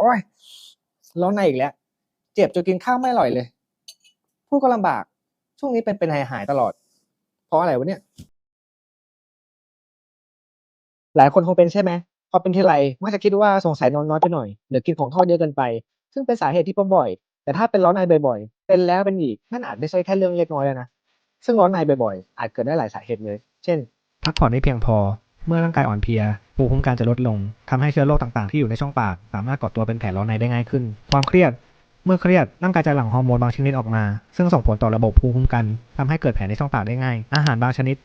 โอ้ยร้อนในอีกแล้ว เจ็บจนกินข้าวไม่อร่อยเลยพูดก็ลำบาก ช่วงนี้เป็นเป็นหายหายๆตลอด เพราะอะไรวะเนี่ย หลายคนคงเป็นใช่ไหมพอเป็นทีไรมักจะคิดว่าสงสัยนอนน้อยไปหน่อยหรือกินของทอดเยอะเกินไป ซึ่งเป็นสาเหตุที่พบบ่อย แต่ถ้าเป็นร้อนในบ่อยๆ เป็นแล้วเป็นอีกนั่นอาจไม่ใช่แค่เรื่องเล็กน้อยแล้วนะซึ่งร้อนในบ่อยๆ อาจเกิดได้หลายสาเหตุเลย เช่น พักผ่อนไม่เพียงพอ เมื่อร่างกายอ่อนเพลียภูมิคุ้มกันจะลดลงทำให้เชื้อโรคต่างๆที่อยู่ในช่องปาก สามารถก่อตัวเป็นแผลร้อนในได้ง่ายขึ้น ความเครียด เมื่อเครียดร่างกายจะหลั่งฮอร์โมนบางชนิดออกมา ซึ่งส่งผลต่อระบบภูมิคุ้มกันทำให้เกิดแผลในช่องปากได้ง่าย อาหารบางชนิด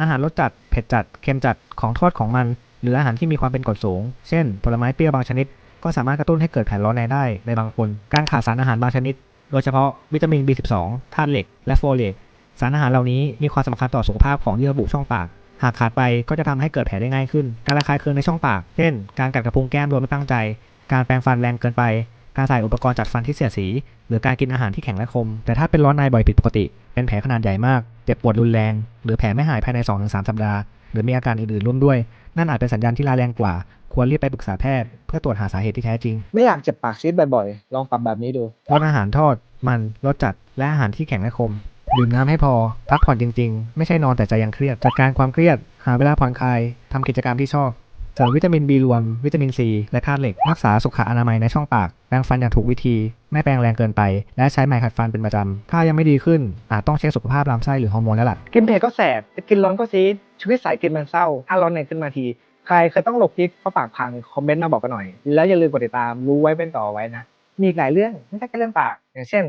อาหารรสจัด เผ็ดจัด เค็มจัด ของทอดของมัน หรืออาหารที่มีความเป็นกรดสูง เช่น ผลไม้เปรี้ยวบางชนิด ก็สามารถกระตุ้นให้เกิดแผลร้อนในได้ในบางคน การขาดสารอาหารบางชนิด โดยเฉพาะวิตามิน B12 ธาตุเหล็ก และโฟเลต สารอาหารเหล่านี้มีความสำคัญต่อสุขภาพของเยื่อบุช่องปาก หากขาดไปก็จะทำให้เกิดแผลได้ง่ายขึ้น การระคายเคืองในช่องปาก เช่น การกัดกระพุ้งแก้มโดยไม่ตั้งใจ การแปรงฟันแรงเกินไป การใส่อุปกรณ์จัดฟันที่เสียดสี หรือการกินอาหารที่แข็งและคม แต่ถ้าเป็นร้อนในบ่อยผิดปกติ เป็นแผลขนาดใหญ่มาก เจ็บปวดรุนแรง หรือแผลไม่หายภายใน 2-3 สัปดาห์ หรือมีอาการอื่นๆร่วมด้วย นั่นอาจเป็นสัญญาณที่ร้ายแรงกว่า ควรรีบไปปรึกษาแพทย์เพื่อตรวจหาสาเหตุที่แท้จริง ไม่อยากเจ็บปากซีดบ่อยๆ ลองปรับแบบนี้ดูงดอาหารทอด มัน รสจัด และอาหารที่แข็งและคม ดื่มน้ำให้พอ พักผ่อนจริงๆ ไม่ใช่นอนแต่ใจยังเครียด จัดการความเครียด หาเวลาผ่อนคลายทำกิจกรรมที่ชอบเสริมวิตามิน B รวม วิตามิน C และธาตุเหล็ก รักษาสุขอนามัยในช่องปาก แปรงฟันอย่างถูกวิธี ไม่แปรงแรงเกินไป และใช้ไม้ขัดฟันเป็นประจำ ถ้ายังไม่ดีขึ้น อาจต้องเช็คสุขภาพลำไส้หรือฮอร์โมนแล้วล่ะ กินเผ็ดก็แสบ กินร้อนก็ซีด ชีวิตสายกินมันเศร้า ถ้าร้อนในขึ้นมาที ใครเคยต้องหลบพริกเพราะปากพัง คอมเมนต์มาบอกกันหน่อย แล้วอย่าลืมกดติดตาม รู้ไว้เป็นต่อไว้นะ มีอีกหลายเรื่องไม่ใช่แค่เรื่องปาก อย่างเช่น